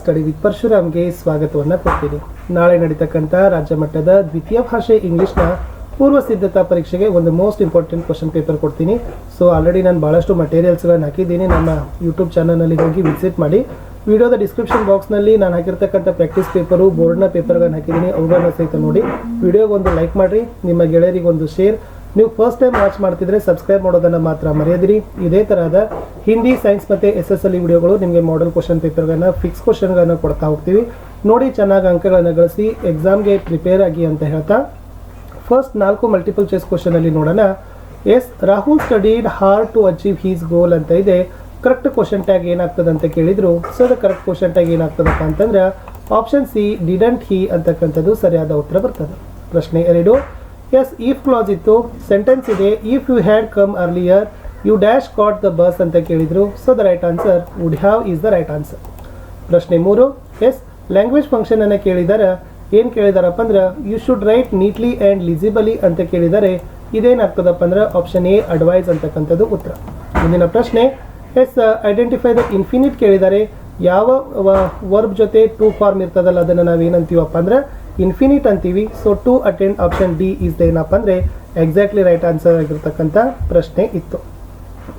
Study with ಪರಶುರಾಮ್ಗೆ ಸ್ವಾಗತವನ್ನು ಕೊಡ್ತೀನಿ. ನಾಳೆ ನಡೀತಕ್ಕಂಥ ರಾಜ್ಯ ಮಟ್ಟದ ದ್ವಿತೀಯ ಭಾಷೆ ಇಂಗ್ಲಿಷ್ನ ಪೂರ್ವ ಸಿದ್ಧತಾ ಪರೀಕ್ಷೆಗೆ ಒಂದು ಮೋಸ್ಟ್ ಇಂಪಾರ್ಟೆಂಟ್ ಕ್ವಶನ್ ಪೇಪರ್ ಕೊಡ್ತೀನಿ. ಸೊ ಆಲ್ರೆಡಿ ನಾನು ಭಾಳಷ್ಟು ಮಟೀರಿಯಲ್ಸ್ಗಳನ್ನು ಹಾಕಿದ್ದೀನಿ. ನಮ್ಮ ಯೂಟ್ಯೂಬ್ ಚಾನಲ್ನಲ್ಲಿ ಹೋಗಿ ವಿಸಿಟ್ ಮಾಡಿ. ವಿಡಿಯೋದ ಡಿಸ್ಕ್ರಿಪ್ಷನ್ ಬಾಕ್ಸ್ನಲ್ಲಿ ನಾನು ಹಾಕಿರ್ತಕ್ಕಂಥ ಪ್ರಾಕ್ಟೀಸ್ ಪೇಪರು ಬೋರ್ಡ್ನ ಪೇಪರ್ಗಳನ್ನು ಹಾಕಿದ್ದೀನಿ. ಅವುಗಳನ್ನ ಸಹಿತ ನೋಡಿ. ವಿಡಿಯೋಗೆ ಒಂದು ಲೈಕ್ ಮಾಡಿರಿ. ನಿಮ್ಮ ಗೆಳೆಯರಿಗೊಂದು ಶೇರ್ ನೀವು ಫಸ್ಟ್ ಟೈಮ್ ವಾಚ್ ಮಾಡ್ತಿದ್ರೆ ಸಬ್ಸ್ಕ್ರೈಬ್ ಮಾಡೋದನ್ನು ಮಾತ್ರ ಮರೆಯದಿರಿ. ಇದೇ ತರಹದ ಹಿಂದಿ ಸೈನ್ಸ್ ಮತ್ತು ಎಸ್ ಎಸ್ ಎಲ್ ವಿಡಿಯೋಗಳು ನಿಮಗೆ ಮಾಡಲ್ ಕ್ವಶನ್ ಪೇಪರ್ಗಳನ್ನ ಫಿಕ್ಸ್ ಕ್ವಶನ್ಗಳನ್ನು ಕೊಡ್ತಾ ಹೋಗ್ತೀವಿ. ನೋಡಿ ಚೆನ್ನಾಗಿ ಅಂಕಗಳನ್ನು ಗಳಿಸಿ ಎಕ್ಸಾಮ್ಗೆ ಪ್ರಿಪೇರ್ ಆಗಿ ಅಂತ ಹೇಳ್ತಾ. ಫಸ್ಟ್ ನಾಲ್ಕು ಮಲ್ಟಿಪಲ್ ಚಾಯ್ಸ್ ಕ್ವಶನ್ ಅಲ್ಲಿ ನೋಡೋಣ. Yes, Rahul studied hard to achieve his goal ಅಂತ ಇದೆ. ಕರೆಕ್ಟ್ ಕ್ವಶನ್ ಟ್ಯಾಗ್ ಏನಾಗ್ತದೆ ಅಂತ ಕೇಳಿದ್ರು. ಸೊ ಕರೆಕ್ಟ್ ಕ್ವಶನ್ ಟ್ಯಾಗ್ ಏನಾಗ್ತದಪ್ಪ ಅಂತಂದ್ರೆ ಆಪ್ಷನ್ ಸಿ ಡಿಡಂಟ್ ಹಿ ಅಂತಕ್ಕಂಥದ್ದು ಸರಿಯಾದ ಉತ್ತರ ಬರ್ತದೆ. ಪ್ರಶ್ನೆ ಎರಡು. ಎಸ್ ಈಫ್ ಕ್ಲಾಸ್ ಇತ್ತು ಸೆಂಟೆನ್ಸ್ ಇದೆ if you had come earlier you dash caught the bus ಅಂತ ಕೇಳಿದರು. So the right answer would have is the right answer ಪ್ರಶ್ನೆ ಮೂರು ಎಸ್ ಲ್ಯಾಂಗ್ವೇಜ್ ಫಂಕ್ಷನ್ ಅನ್ನು ಕೇಳಿದ್ದಾರೆ ಏನು ಕೇಳಿದಾರಪ್ಪ ಅಂದ್ರೆ you should write neatly and legibly ಅಂತ ಕೇಳಿದರೆ. ಇದೇನಾಗ್ತದಪ್ಪ ಅಂದ್ರೆ ಆಪ್ಷನ್ ಎ ಅಡ್ವೈಸ್ ಅಂತಕ್ಕಂಥದ್ದು ಉತ್ತರ. ಮುಂದಿನ ಪ್ರಶ್ನೆ ಎಸ್ ಐಡೆಂಟಿಫೈ ದ ಇನ್ಫಿನಿಟ್ ಕೇಳಿದರೆ. ಯಾವ ವರ್ಬ್ ಜೊತೆ ಟೂ ಫಾರ್ಮ್ ಇರ್ತದಲ್ಲ, ಅದನ್ನು ನಾವೇನಂತೀವಪ್ಪ ಅಂದ್ರೆ ಇನ್ಫಿನಿಟ್ ಅಂತೀವಿ. So to attend option D is ಏನಪ್ಪ ಅಂದರೆ ಎಕ್ಸಾಕ್ಟ್ಲಿ ರೈಟ್ ಆನ್ಸರ್ ಆಗಿರ್ತಕ್ಕಂಥ ಪ್ರಶ್ನೆ ಇತ್ತು.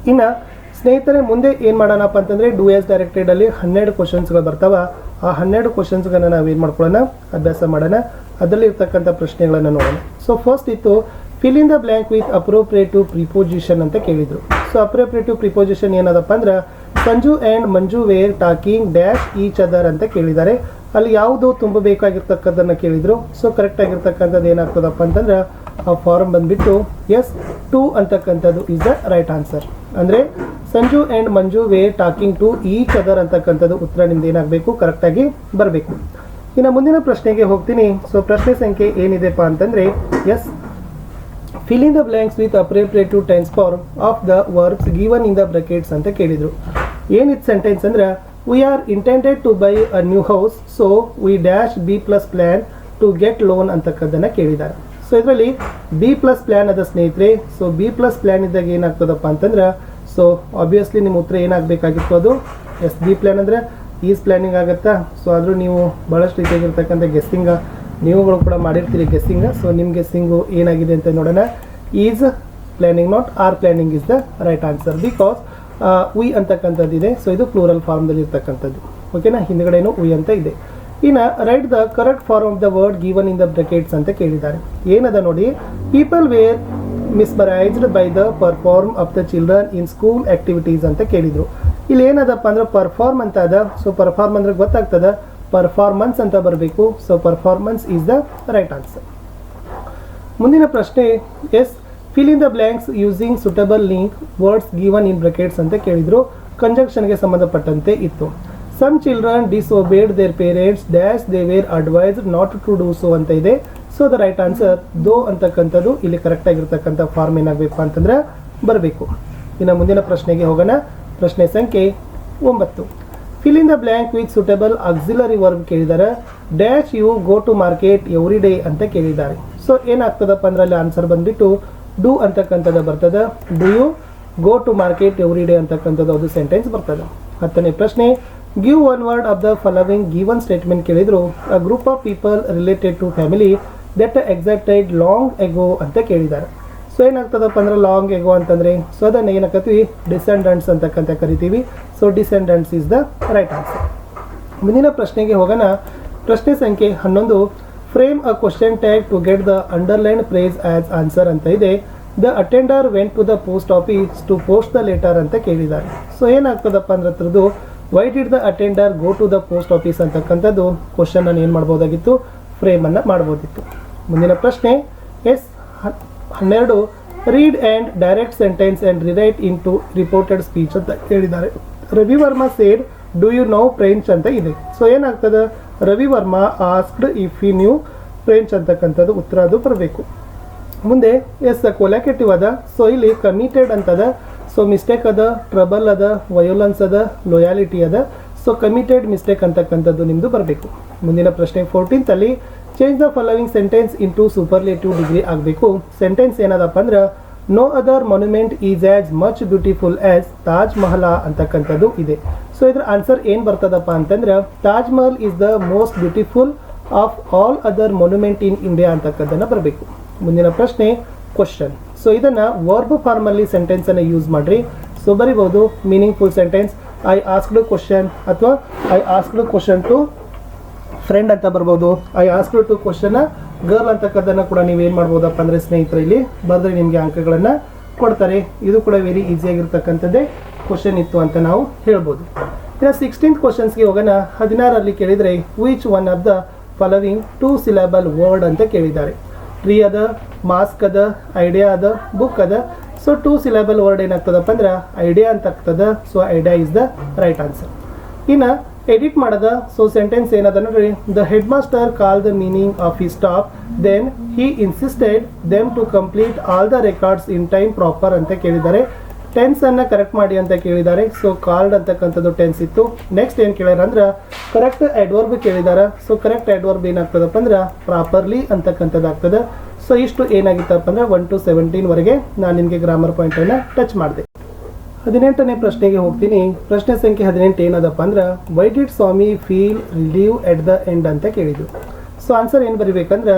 ಇನ್ನು, ಸ್ನೇಹಿತರೆ, ಮುಂದೆ ಏನು ಮಾಡೋಣಪ್ಪ ಅಂತಂದರೆ ಡೂ ಎಸ್ ಡೈರೆಕ್ಟೆಡಲ್ಲಿ ಹನ್ನೆರಡು ಕ್ವಶನ್ಸ್ಗಳು ಬರ್ತಾವ. ಆ ಹನ್ನೆರಡು ಕ್ವಶನ್ಸ್ಗಳನ್ನ ನಾವು ಏನು ಮಾಡ್ಕೊಳ್ಳೋಣ? ಅಭ್ಯಾಸ ಮಾಡೋಣ. ಅದರಲ್ಲಿ ಇರ್ತಕ್ಕಂಥ ಪ್ರಶ್ನೆಗಳನ್ನು ನೋಡೋಣ. ಸೊ ಫಸ್ಟ್ ಇತ್ತು fill in the blank with appropriative preposition ಅಂತ ಕೇಳಿದರು. ಸೊ ಅಪ್ರೋಪ್ರಿಯೇಟಿವ್ ಪ್ರಿಪೋಸಿಷನ್ ಏನದಪ್ಪ ಅಂದ್ರೆ, Sanju and Manju were talking dash each other ಅಂತ ಕೇಳಿದ್ದಾರೆ. ಅಲ್ಲಿ ಯಾವುದು ತುಂಬಬೇಕಾಗಿರ್ತಕ್ಕದ್ದನ್ನು ಕೇಳಿದರು. ಸೊ ಕರೆಕ್ಟ್ ಆಗಿರ್ತಕ್ಕಂಥದ್ದು ಏನಾಗ್ತದಪ್ಪ ಅಂತಂದ್ರೆ, ಆ ಫಾರ್ಮ್ ಬಂದ್ಬಿಟ್ಟು ಎಸ್ ಟು ಅಂತಕ್ಕಂಥದ್ದು ಇಸ್ ದ ರೈಟ್ ಆನ್ಸರ್ ಅಂದರೆ, Sanju and Manju were talking to each other ಅಂತಕ್ಕಂಥದ್ದು ಉತ್ತರ ನಿಮ್ದು ಏನಾಗಬೇಕು ಕರೆಕ್ಟಾಗಿ ಬರಬೇಕು. ಇನ್ನು ಮುಂದಿನ ಪ್ರಶ್ನೆಗೆ ಹೋಗ್ತೀನಿ. ಸೊ ಪ್ರಶ್ನೆ ಸಂಖ್ಯೆ ಏನಿದೆಪ್ಪ ಅಂತಂದರೆ yes fill in the blanks with appropriative tense form of the verbs given in the brackets ಅಂತ ಕೇಳಿದರು. ಏನಿತ್ತು ಸೆಂಟೆನ್ಸ್ ಅಂದ್ರೆ we are intended to buy a new house, so we dash B plus plan to get loan ಅಂತಕ್ಕದ್ದನ್ನು ಕೇಳಿದ್ದಾರೆ so ಇದರಲ್ಲಿ B plus plan ಅದ ಸ್ನೇಹಿತರೆ so B plus plan ಇದ್ದಾಗ ಏನಾಗ್ತದಪ್ಪ ಅಂತಂದ್ರೆ ಸೊ ಆಬ್ವಿಯಸ್ಲಿ ನಿಮ್ಮ ಉತ್ತರ ಏನಾಗಬೇಕಾಗಿತ್ತು ಅದು? ಎಸ್ ಬಿ ಪ್ಲ್ಯಾನ್ ಅಂದರೆ ಈಸ್ ಪ್ಲ್ಯಾನಿಂಗ್ ಆಗುತ್ತಾ? ಸೊ ಆದರೂ ನೀವು ಭಾಳಷ್ಟು ರೀತಿಯಾಗಿರ್ತಕ್ಕಂಥ ಗೆಸ್ಸಿಂಗ ನೀವುಗಳು ಕೂಡ ಮಾಡಿರ್ತೀರಿ ಗೆಸ್ಸಿಂಗ ಸೊ ನಿಮ್ಮ ಗೆಸ್ಸಿಂಗು ಏನಾಗಿದೆ ಅಂತ ನೋಡೋಣ. Is planning not are planning is the right answer because we ಅಂತಕ್ಕಂಥದ್ದು ಇದೆ. ಸೊ ಇದು ಪ್ಲೂರಲ್ ಫಾರ್ಮ್ದಲ್ಲಿ ಇರ್ತಕ್ಕಂಥದ್ದು ಓಕೆನಾ ಹಿಂದ್ಗಡೆನೂ ಉಯ್ ಅಂತ ಇದೆ. ಇನ್ನು write the correct form of the word given in the brackets ಅಂತ ಕೇಳಿದ್ದಾರೆ. ಏನದ ನೋಡಿ? People were mesmerised by the perform of the children in school activities ಅಂತ ಕೇಳಿದ್ರು. ಇಲ್ಲಿ ಏನದಪ್ಪ ಅಂದ್ರೆ ಪರ್ಫಾರ್ಮ್ ಅಂತ ಅದ ಸೊ ಪರ್ಫಾರ್ಮ್ ಅಂದ್ರೆ ಗೊತ್ತಾಗ್ತದ? ಪರ್ಫಾರ್ಮೆನ್ಸ್ ಅಂತ ಬರಬೇಕು. So performance is the right answer ಮುಂದಿನ ಪ್ರಶ್ನೆ, yes fill in the blanks using suitable link words given in brackets ಅಂತ ಕೇಳಿದ್ರು. ಕಂಜಂಕ್ಷನ್ಗೆ ಸಂಬಂಧಪಟ್ಟಂತೆ ಇತ್ತು. Some children disobeyed their parents dash they were advised not to do so ಅಂತ ಇದೆ. So the right answer though ಅಂತಕ್ಕಂಥದ್ದು ಇಲ್ಲಿ ಕರೆಕ್ಟ್ ಆಗಿರ್ತಕ್ಕಂಥ ಫಾರ್ಮ್ ಏನಾಗಬೇಕು ಅಂತಂದ್ರೆ ಬರಬೇಕು. ಇನ್ನು ಮುಂದಿನ ಪ್ರಶ್ನೆಗೆ ಹೋಗೋಣ. ಪ್ರಶ್ನೆ ಸಂಖ್ಯೆ ಒಂಬತ್ತು. Fill in the blank with suitable auxiliary verb ಕೇಳಿದ್ದಾರೆ dash you go to market every day ಅಂತ ಕೇಳಿದ್ದಾರೆ. ಸೊ ಏನಾಗ್ತದಪ್ಪ ಅಂದ್ರೆ ಅಲ್ಲಿ ಆನ್ಸರ್ ಬಂದ್ಬಿಟ್ಟು ಡೂ ಅಂತಕ್ಕಂಥದ್ದು ಬರ್ತದೆ. Do you go to market every day ಅಂತಕ್ಕಂಥದ್ದು ಅದು ಸೆಂಟೆನ್ಸ್ ಬರ್ತದೆ. ಹತ್ತನೇ ಪ್ರಶ್ನೆ give one word of the following given statement ಕೇಳಿದ್ರು. A group of people related to family that exacted long ago ಅಂತ ಕೇಳಿದ್ದಾರೆ. ಸೊ ಏನಾಗ್ತದಪ್ಪ ಅಂದ್ರೆ ಲಾಂಗ್ ಎಗೋ ಅಂತಂದ್ರೆ ಸೊ ಅದನ್ನು ಏನಾಕತ್ತೀವಿ? ಡಿಸೆಂಡೆಂಟ್ಸ್ ಅಂತಕ್ಕಂಥ ಕರಿತೀವಿ. So descendants is the right answer ಮುಂದಿನ ಪ್ರಶ್ನೆಗೆ ಹೋಗೋಣ. ಪ್ರಶ್ನೆ ಸಂಖ್ಯೆ ಹನ್ನೊಂದು. Frame a question tag to get the underline phrase as answer ಅಂತ ಇದೆ. The attender went to the post office to post the letter ಅಂತ ಕೇಳಿದ್ದಾರೆ. ಸೊ ಏನಾಗ್ತದಪ್ಪ ಅಂದ್ರೆ ಹತ್ರದ್ದು why did the attender go to the post office ಅಂತಕ್ಕಂಥದ್ದು question ಏನು ಮಾಡ್ಬೋದಾಗಿತ್ತು? ಫ್ರೇಮನ್ನು ಮಾಡ್ಬೋದಿತ್ತು. ಮುಂದಿನ ಪ್ರಶ್ನೆ, ಎಸ್ ಹನ್ನೆರಡು read and direct sentence and rewrite into reported speech ಅಂತ ಕೇಳಿದ್ದಾರೆ. Ravi Varma said do you know French ಅಂತ ಇದೆ. ಸೊ ಏನಾಗ್ತದೆ? Ravi Varma, asked if he knew French ಅಂತಕ್ಕಂಥದ್ದು ಉತ್ತರ ಅದು ಬರಬೇಕು. ಮುಂದೆ, ಎಸ್ ಕೊಲಾಕೆಟಿವ್ ಅದ ಸೊ ಇಲ್ಲಿ ಕಮಿಟೆಡ್ ಅಂತದ, ಸೊ ಮಿಸ್ಟೇಕ್ ಅದ ಟ್ರಬಲ್ ಅದ ವಯೋಲೆನ್ಸ್ ಅದ ಲೊಯಾಲಿಟಿ ಅದ ಸೊ ಕಮಿಟೆಡ್ ಮಿಸ್ಟೇಕ್ ಅಂತಕ್ಕಂಥದ್ದು ನಿಮ್ಮದು ಬರಬೇಕು. ಮುಂದಿನ ಪ್ರಶ್ನೆ ಫೋರ್ಟೀನ್ತಲ್ಲಿ change the following sentence into superlative degree ಆಗಬೇಕು. ಸೆಂಟೆನ್ಸ್ ಏನದಪ್ಪ ಅಂದ್ರೆ no other monument is as much beautiful as Taj Mahal ಅಂತಕ್ಕಂಥದ್ದು ಇದೆ. ಸೊ ಇದ್ರ ಆನ್ಸರ್ ಏನು ಬರ್ತದಪ್ಪ ಅಂತಂದ್ರೆ Taj Mahal is the most beautiful of all other monument in India ಅಂತಕ್ಕದ್ದನ್ನು ಬರಬೇಕು. ಮುಂದಿನ ಪ್ರಶ್ನೆ ಕ್ವಶನ್ ಸೊ ಇದನ್ನು ವರ್ಬ್ ಫಾರ್ಮಲ್ಲಿ ಸೆಂಟೆನ್ಸನ್ನು ಯೂಸ್ ಮಾಡಿರಿ. ಸೊ ಬರಿಬೋದು meaningful sentence I asked question ಅಥವಾ I asked question to friend ಅಂತ ಬರ್ಬೋದು. I asked to question girl ಅಂತಕ್ಕದ್ದನ್ನು ಕೂಡ ನೀವು ಏನು ಮಾಡ್ಬೋದಪ್ಪ ಅಂದರೆ ಸ್ನೇಹಿತರೆ, ಇಲ್ಲಿ ಬರೆದ್ರೆ ನಿಮಗೆ ಅಂಕಗಳನ್ನು ಕೊಡ್ತಾರೆ. ಇದು ಕೂಡ ವೆರಿ ಈಸಿಯಾಗಿರ್ತಕ್ಕಂಥದ್ದೇ ಕ್ವಶನ್ ಇತ್ತು ಅಂತ ನಾವು ಹೇಳ್ಬೋದು. ಇನ್ನು ಸಿಕ್ಸ್ಟೀನ್ತ್ ಕ್ವಶನ್ಸ್ಗೆ ಹೋಗೋಣ. ಹದಿನಾರಲ್ಲಿ ಕೇಳಿದರೆ which one of the following two syllable word ಅಂತ ಕೇಳಿದ್ದಾರೆ. ಟ್ರೀ ಅದ ಮಾಸ್ಕ್ ಅದ ಐಡಿಯಾ ಅದ ಬುಕ್ ಅದ. ಸೊ ಟೂ ಸಿಲೆಬಲ್ ವರ್ಡ್ ಏನಾಗ್ತದಪ್ಪ ಅಂದ್ರೆ ಐಡಿಯಾ ಅಂತ ಆಗ್ತದ. So idea is the right answer ಇನ್ನು ಎಡಿಟ್ ಮಾಡದ ಸೊ ಸೆಂಟೆನ್ಸ್ ಏನದ ನೋಡ್ರಿ. The head master call the meaning of he stop then he insisted them to complete all the records in time proper ಅಂತ ಕೇಳಿದ್ದಾರೆ. Tense ಅನ್ನ correct ಮಾಡಿ ಅಂತ ಕೇಳಿದ್ದಾರೆ. ಸೊ ಕಾರ್ಡ್ ಅಂತಕ್ಕಂಥದ್ದು ಟೆನ್ಸ್ ಇತ್ತು. ನೆಕ್ಸ್ಟ್ ಏನು ಕೇಳ್ಯಾರ ಅಂದ್ರೆ ಕರೆಕ್ಟ್ ಎಡ್ವರ್ಬ್ ಕೇಳಿದ್ದಾರೆ ಸೊ ಕರೆಕ್ಟ್ ಎಡ್ವರ್ಬ್ ಏನಾಗ್ತದಪ್ಪ ಅಂದ್ರೆ ಪ್ರಾಪರ್ಲಿ ಅಂತಕ್ಕಂಥದ್ದು ಆಗ್ತದೆ ಸೊ ಇಷ್ಟು ಏನಾಗಿತ್ತಪ್ಪ ಅಂದ್ರೆ ಒನ್ ಟು ಸೆವೆಂಟೀನ್ವರೆಗೆ ನಾನು ನಿಮಗೆ ಗ್ರಾಮರ್ ಪಾಯಿಂಟನ್ನು ಟಚ್ ಮಾಡಿದೆ. ಹದಿನೆಂಟನೇ ಪ್ರಶ್ನೆಗೆ ಹೋಗ್ತೀನಿ. ಪ್ರಶ್ನೆ ಸಂಖ್ಯೆ ಹದಿನೆಂಟು ಏನದಪ್ಪ ಅಂದ್ರೆ why did Swami feel leave at the end ಅಂತ ಕೇಳಿದ್ದು. ಸೊ ಆನ್ಸರ್ ಏನು ಬರಿಬೇಕಂದ್ರೆ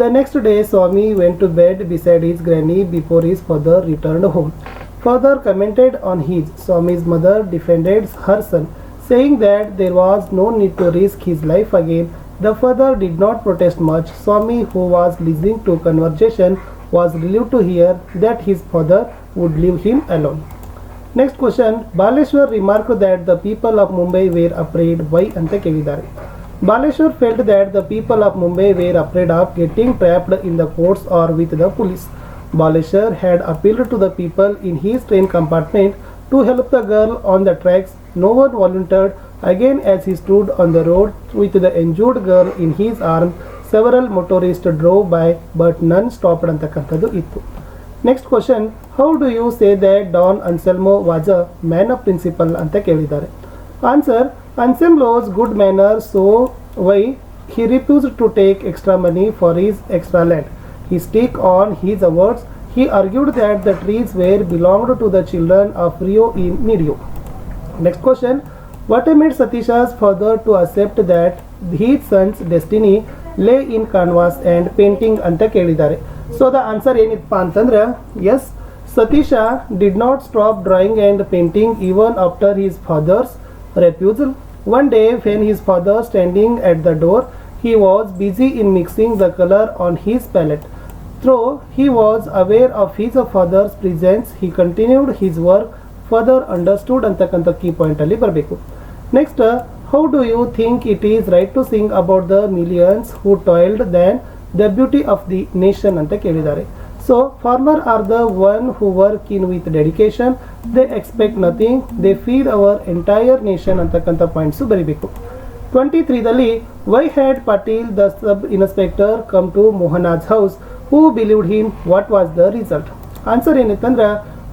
the next day Swami went to bed beside his granny before his father return home Father commented on his. Swami's mother defended her son, saying that there was no need to risk his life again. The father did not protest much. Swami, who was listening to conversation, was relieved to hear that his father would leave him alone. Next question. Baleshwar remarked that the people of Mumbai were afraid. Why Ante Kevidare? Baleshwar felt that the people of Mumbai were afraid of getting trapped in the courts or with the police. Baleshwar had appealed to the people in his train compartment to help the girl on the tracks. No one volunteered. Again, as he stood on the road with the injured girl in his arms, several motorists drove by, but none stopped ಅಂತಕ್ಕಂಥದ್ದು ಇತ್ತು next question how do you say that Don Anselmo was a man of principle ಅಂತ ಕೇಳಿದ್ದಾರೆ answer Anselmo's good manner so why he refused to take extra money for his extra land He stick on his awards he argued that the trees were belonged to the children of Rio in Medio. Next question. What made Satisha's father to accept that his son's destiny lay in canvas and painting ಅಂತ ಕೇಳಿದ್ದಾರೆ so the answer ಏನಿತ್ತಪ್ಪ ಅಂತಂದ್ರೆ yes Satish did not stop drawing and painting even after his father's refusal. One day when his father standing at the door, he was busy in mixing the color on his palette. Though he was aware of his father's presence, he continued his work further understood ಅಂತಕ್ಕಂಥ key point ಅಲ್ಲಿ ಬರಬೇಕು. Next how do you think it is right to sing about the millions who toiled than the beauty of the nation ಅಂತ ಕೇಳಿದ್ದಾರೆ. So farmer are the one who work in with dedication they expect nothing they feed our entire nation ಅಂತಕ್ಕಂಥ points ಬರೀಬೇಕು. Twenty ತ್ರೀದಲ್ಲಿ why had Patil the sub inspector come to Mohana's house Who believed him? What was the result? Answer: ಏನಿತ್ತಂದ್ರೆ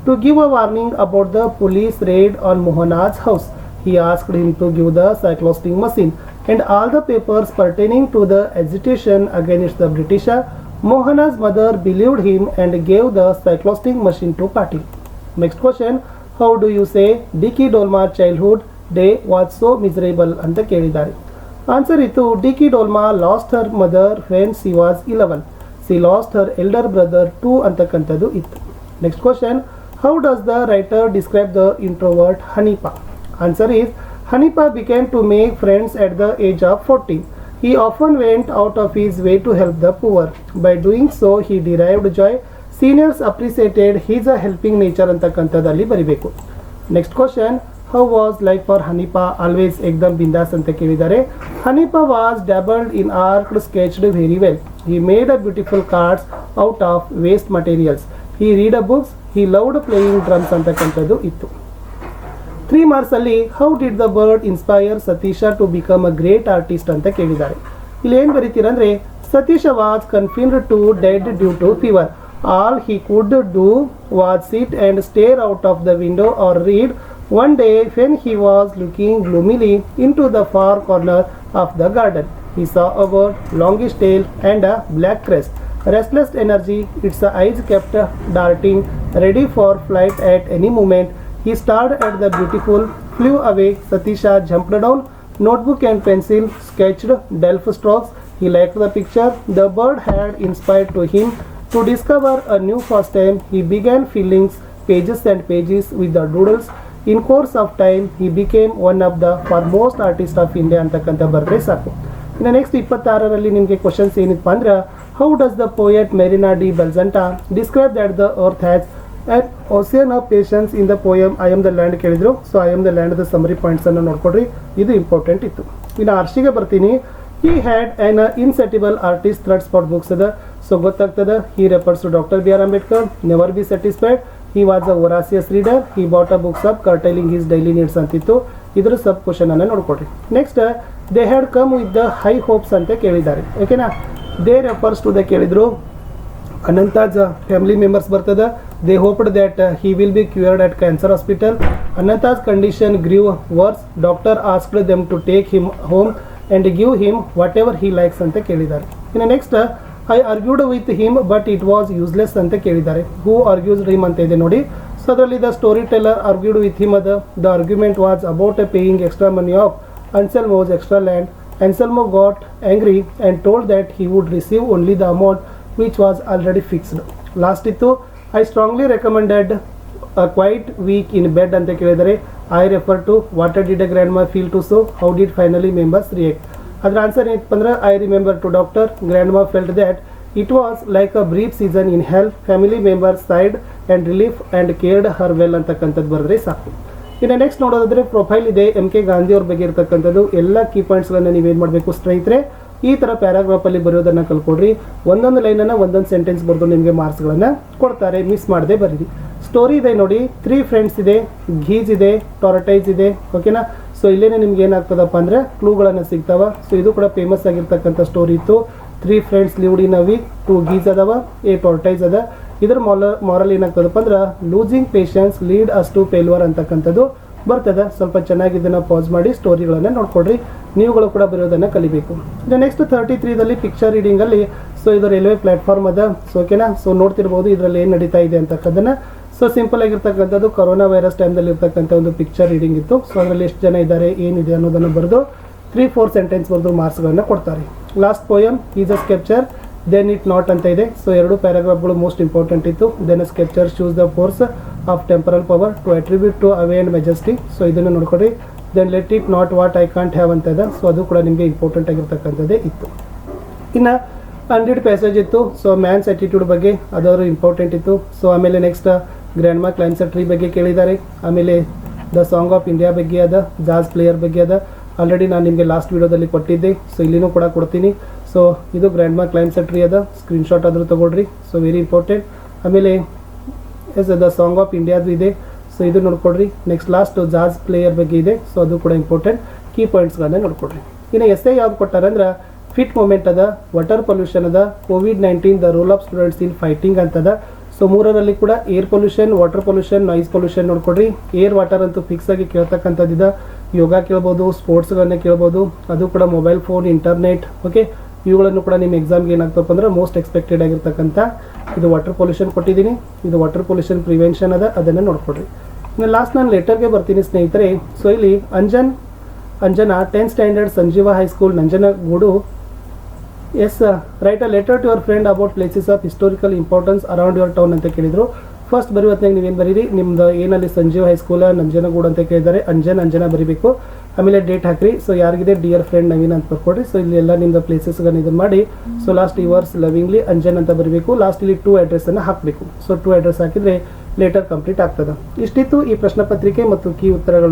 to give a warning about the police raid on mohana's house he asked him to give the cyclosting machine and all the papers pertaining to the agitation against the British. Mohana's mother believed him and gave the cyclosting machine to Patil. Next question How do you say Dicky Dolma childhood day was so miserable? And the Answer it to Dicky Dolma lost her mother when she was 11. she lost her elder brother too ಅಂತಕ್ಕಂಥದ್ದು ಇತ್ತು next question how does the writer describe the introvert Hanifa answer is Hanifa became to make friends at the age of fourteen he often went out of his way to help the poor by doing so he derived joy seniors appreciated his helping nature ಅಂತಕ್ಕಂಥದ್ದಲ್ಲಿ ಬರಿಬೇಕು next question how was life for Hanifa always ಎಕ್ದಮ್ ಬಿಂದಾಸ್ ಅಂತ ಕೇಳಿದ್ದಾರೆ Hanifa was dabbled in art sketched very well he made a beautiful cards out of waste materials. He read a books He loved playing drums ಅಂತಕ್ಕಂಥದ್ದು ಇತ್ತು three ಮಾರ್ಕ್ಸಲ್ಲಿ how did the bird inspire Satish to become a great artist ಅಂತ ಕೇಳಿದ್ದಾರೆ. ಇಲ್ಲಿ ಏನು ಬರೀತೀರಂದ್ರೆ Satish was confined to bed due to fever all he could do was sit and stare out of the window or read one day when he was looking gloomily into the far corner of the garden he saw a bird, longish tail, and a black crest. Restless energy, its eyes kept darting, ready for flight at any moment. He stared at the beautiful flew away. Satisha jumped down, notebook and pencil, sketched delf strokes. He liked the picture. The bird had inspired to him to discover a new first time. He began filling pages and pages with the doodles. In course of time, he became one of the foremost artists of India ಅಂತಕ್ಕಂಥ ಬರೆದ್ರೆ ಸಾಕು ಇನ್ನು next ಇಪ್ಪತ್ತಾರರಲ್ಲಿ ನಿಮಗೆ questions ಏನಿತ್ತು ಅಂದ್ರೆ how does the poet Marina de Bellagente describe that the earth has at ocean of patience in the poem I am the land ಕೇಳಿದ್ರು. So I am the land the summary ಪಾಯಿಂಟ್ಸನ್ನು ನೋಡ್ಕೊಡ್ರಿ. ಇದು important ಇತ್ತು. ಇನ್ನು ಆರ್ಷಿಗೆ ಬರ್ತೀನಿ. He had an insatiable artist threads spot books ಅದ so ಗೊತ್ತಾಗ್ತದ. He refers to doctor B R Ambedkar never be satisfied he was a voracious reader he bought a books of curtailing his daily needs ಅಂತಿತ್ತು. ಇದ್ರ sub question ನೋಡ್ಕೊಳ್ರಿ. Next they had come with the high hopes ಅಂತ ಕೇಳಿದ್ದಾರೆ. ಓಕೆನಾ they refers to the ಕೇಳಿದ್ರು Ananta's family members ಬರ್ತದ. They hoped that he will be cured at cancer hospital Ananta's condition grew worse doctor asked them to take him home and give him whatever he likes ಅಂತ ಕೇಳಿದ್ದಾರೆ. ಇನ್ನು next I argued with him but it was useless ಅಂತ ಕೇಳಿದ್ದಾರೆ. ಹೂ argues him ಅಂತ ಇದೆ ನೋಡಿ. So ಅದರಲ್ಲಿ the story teller argued with him ಅದ the argument was about a paying extra money of Anselmo's extra land Anselmo got angry and told that he would receive only the amount which was already fixed. Last ಇತ್ತು I strongly recommended quite weak in bed ಅಂತ ಕೇಳಿದರೆ I refer to water did a grandma feel to so how did finally members react ಅದ್ರ answer ಏನಪ್ಪ ಅಂದ್ರೆ I remember to doctor grandma felt that it was like a brief season in health family members side and relief and cared her well ಅಂತಕ್ಕಂಥದ್ದು ಬರೆದ್ರೆ ಸಾಕು. ಇನ್ನು next ನೋಡೋದಾದ್ರೆ profile ಇದೆ. M K Gandhi ಅವ್ರ ಬಗ್ಗೆ ಇರತಕ್ಕಂಥದ್ದು. ಎಲ್ಲ ಕೀ ಪಾಯಿಂಟ್ಸ್ಗಳನ್ನ ನೀವೇನು ಮಾಡಬೇಕು ಸ್ನೇಹಿತರೆ, ಈ ಥರ ಪ್ಯಾರಾಗ್ರಾಫಲ್ಲಿ ಬರೆಯೋದನ್ನು ಕಲ್ಕೊಡ್ರಿ ಒಂದೊಂದು ಲೈನನ್ನು ಒಂದೊಂದು ಸೆಂಟೆನ್ಸ್ ಬರೆದು ನಿಮಗೆ ಮಾರ್ಕ್ಸ್ಗಳನ್ನು ಕೊಡ್ತಾರೆ. ಮಿಸ್ ಮಾಡದೆ ಬರೀರಿ. ಸ್ಟೋರಿ ಇದೆ ನೋಡಿ. ತ್ರೀ ಫ್ರೆಂಡ್ಸ್ ಇದೆ ಘೀಸ್ ಇದೆ ಟೊರಟೈಸ್ ಇದೆ ಓಕೆನಾ ಸೊ ಇಲ್ಲೇನೆ ನಿಮ್ಗೆ ಏನಾಗ್ತದಪ್ಪ ಅಂದರೆ ಕ್ಲೂಗಳನ್ನು ಸಿಗ್ತಾವ. ಸೊ ಇದು ಕೂಡ ಫೇಮಸ್ ಆಗಿರ್ತಕ್ಕಂಥ ಸ್ಟೋರಿ ಇತ್ತು. Three friends lived in a week together ಅದಾವ ಎ ಟೋರ್ಟೈಸ್ ಅದ ಇದ್ರ ಮೊಲ ಮಾರಲ್ ಏನಾಗ್ತದಪ್ಪ ಅಂದ್ರೆ losing patience lead us to failure ಅಂತಕ್ಕಂಥದ್ದು. ಬರ್ತದೆ, ಸ್ವಲ್ಪ ಚೆನ್ನಾಗಿ ಇದನ್ನು ಪಾಸ್ ಮಾಡಿ ಸ್ಟೋರಿಗಳನ್ನು ನೋಡ್ಕೊಡ್ರಿ ನೀವುಗಳು ಕೂಡ ಬರೆಯೋದನ್ನು ಕಲಿಬೇಕು. ಇನ್ನು ನೆಕ್ಸ್ಟ್ ತರ್ಟಿ ತ್ರೀದಲ್ಲಿ ಪಿಕ್ಚರ್ ರೀಡಿಂಗಲ್ಲಿ ಸೊ ಇದು ರೈಲ್ವೆ ಪ್ಲಾಟ್ಫಾರ್ಮ್ ಅದ. ಸೊ ಓಕೆನಾ ಸೊ ನೋಡ್ತಿರ್ಬೋದು, ಇದರಲ್ಲಿ ಏನು ನಡೀತಾ ಇದೆ ಅಂತಕ್ಕದನ್ನು ಸೊ ಸಿಂಪಲ್ ಆಗಿರ್ತಕ್ಕಂಥದ್ದು ಕೊರೋನಾ ವೈರಸ್ ಟೈಮ್ದಲ್ಲಿ ಇರ್ತಕ್ಕಂಥ ಒಂದು ಪಿಕ್ಚರ್ ರೀಡಿಂಗ್ ಇತ್ತು. ಸೊ ಅದರಲ್ಲಿ ಎಷ್ಟು ಜನ ಇದ್ದಾರೆ, ಏನಿದೆ ಅನ್ನೋದನ್ನು ಬರೆದು ತ್ರೀ ಫೋರ್ ಸೆಂಟೆನ್ಸ್ ಬರೆದು ಮಾರ್ಕ್ಸ್ಗಳನ್ನು ಕೊಡ್ತಾರೆ. Last poem is a sceptre then it not ಅಂತ ಇದೆ. ಸೊ ಎರಡು ಪ್ಯಾರಾಗ್ರಾಫ್ಗಳು ಮೋಸ್ಟ್ ಇಂಪಾರ್ಟೆಂಟ್ ಇತ್ತು. Then a sceptre shows the force of temporal power to attribute to awe and majesty so ಇದನ್ನು ನೋಡ್ಕೊಡಿ then let it not what I can't have ಅಂತ ಇದೆ. So ಅದು ಕೂಡ ನಿಮಗೆ ಇಂಪಾರ್ಟೆಂಟ್ ಆಗಿರ್ತಕ್ಕಂಥದ್ದೇ ಇತ್ತು. ಇನ್ನು ಹಂಡ್ರೆಡ್ ಪ್ಯಾಸೇಜ್ ಇತ್ತು. ಸೊ ಮ್ಯಾನ್ಸ್ ಆ್ಯಟಿಟ್ಯೂಡ್ ಬಗ್ಗೆ ಅದವರು ಇಂಪಾರ್ಟೆಂಟ್ ಇತ್ತು. ಸೊ ಆಮೇಲೆ next grandma climbs a tree ಬಗ್ಗೆ ಕೇಳಿದ್ದಾರೆ ಆಮೇಲೆ ದ ಸಾಂಗ್ ಆಫ್ ಇಂಡಿಯಾ ಬಗ್ಗೆ ಅದ ಜಾಸ್ ಪ್ಲೇಯರ್ ಬಗ್ಗೆ ಅದ. ಆಲ್ರೆಡಿ ನಾನು ನಿಮಗೆ ಲಾಸ್ಟ್ ವೀಡಿಯೋದಲ್ಲಿ ಕೊಟ್ಟಿದ್ದೆ ಸೊ ಇಲ್ಲಿನೂ ಕೂಡ ಕೊಡ್ತೀನಿ. ಸೊ ಇದು ಗ್ರ್ಯಾಂಡ್ ಮಾರ್ಕ್ ಕ್ಲೈನ್ಸರ್ ಸೆಟ್ರಿ ಅದ ಸ್ಕ್ರೀನ್ಶಾಟ್ ಆದರೂ ತೊಗೊಳ್ರಿ. ಸೊ ವೆರಿ ಇಂಪಾರ್ಟೆಂಟ್ ಆಮೇಲೆ ಎಸ್ ದ ಸಾಂಗ್ ಆಫ್ ಇಂಡಿಯಾದು ಇದೆ. ಸೊ ಇದು ನೋಡ್ಕೊಡ್ರಿ. ನೆಕ್ಸ್ಟ್ ಲಾಸ್ಟ್ ಜಾಜ್ ಪ್ಲೇಯರ್ ಬಗ್ಗೆ ಇದೆ. ಸೊ ಅದು ಕೂಡ ಇಂಪಾರ್ಟೆಂಟ್ ಕೀ ಪಾಯಿಂಟ್ಸ್ಗಳನ್ನ ನೋಡ್ಕೊಡ್ರಿ. ಇನ್ನು ಎಸ್ ಐ ಯಾವ್ದು ಕೊಟ್ಟಾರಂದ್ರೆ ಫಿಟ್ ಮೂಮೆಂಟ್ ಅದ ವಾಟರ್ ಪೊಲ್ಯೂಷನ್ ಅದ COVID nineteen the role of students in fighting ಅಂತದ. ಸೊ ಮೂರರಲ್ಲಿ ಕೂಡ air pollution water pollution noise pollution ನೋಡ್ಕೊಡ್ರಿ. ಏರ್ ವಾಟರ್ ಅಂತೂ ಫಿಕ್ಸ್ ಆಗಿ ಕೇಳ್ತಕ್ಕಂಥದ್ದಿದೆ. ಯೋಗ ಕೇಳ್ಬೋದು, ಸ್ಪೋರ್ಟ್ಸ್ಗಳನ್ನ ಕೇಳ್ಬೋದು, ಅದು ಕೂಡ ಮೊಬೈಲ್ ಫೋನ್, ಇಂಟರ್ನೆಟ್ ಓಕೆ ಇವುಗಳನ್ನು ಕೂಡ ನಿಮ್ಮ ಎಕ್ಸಾಮ್ಗೆ ಏನಾಗ್ತಪ್ಪ ಅಂದ್ರೆ ಮೋಸ್ಟ್ ಎಕ್ಸ್ಪೆಕ್ಟೆಡ್ ಆಗಿರ್ತಕ್ಕಂಥ ಇದು ವಾಟರ್ ಪೊಲ್ಯೂಷನ್ ಕೊಟ್ಟಿದ್ದೀನಿ. ಇದು ವಾಟರ್ ಪೊಲ್ಯೂಷನ್ ಪ್ರಿವೆನ್ಷನ್ ಅದ, ಅದನ್ನು ನೋಡ್ಕೊಡ್ರಿ ಇನ್ನು ಲಾಸ್ಟ್ ನಾನು ಲೆಟರ್ಗೆ ಬರ್ತೀನಿ ಸ್ನೇಹಿತರೆ. ಸೊ ಇಲ್ಲಿ Anjan, Anjana tenth standard Sanjeeva high school Nanjangud. Yes write a letter to your friend about places of historical importance around your town ಅಂತ ಕೇಳಿದ್ರು. ಫಸ್ಟ್ ಬರೆಯುವತ್ನಾಗ ನೀವೇನು ಬರೀರಿ? ನಿಮ್ದು ಏನಲ್ಲಿ ಸಂಜೀವ್ ಹೈಸ್ಕೂಲ, ನಂಜನಗೂಡು ಅಂತ ಕೇಳಿದ್ದಾರೆ. ಅಂಜನ್, ಅಂಜನ ಬರೀಬೇಕು. ಆಮೇಲೆ ಡೇಟ್ ಹಾಕ್ರಿ. ಸೊ ಯಾರಿಗಿದೆ? ಡಿಯರ್ ಫ್ರೆಂಡ್ ನವೀನ್ ಅಂತ ಬರ್ಕೊಡ್ರಿ. ಸೊ ಇಲ್ಲಿ ಎಲ್ಲ ನಿಮ್ದು ಪ್ಲೇಸಸ್ಗಳನ್ನ ಇದು ಮಾಡಿ. So last yours lovingly Anjan ಅಂತ ಬರಬೇಕು. ಲಾಸ್ಟ್ ಇಲ್ಲಿ ಟೂ ಅಡ್ರೆಸ್ಸನ್ನು ಹಾಕಬೇಕು. ಸೊ ಟೂ ಅಡ್ರೆಸ್ ಹಾಕಿದರೆ ಲೇಟರ್ ಕಂಪ್ಲೀಟ್ ಆಗ್ತದೆ. ಇಷ್ಟಿತ್ತು ಈ ಪ್ರಶ್ನೆ ಪತ್ರಿಕೆ ಮತ್ತು ಕೀ ಉತ್ತರಗಳು.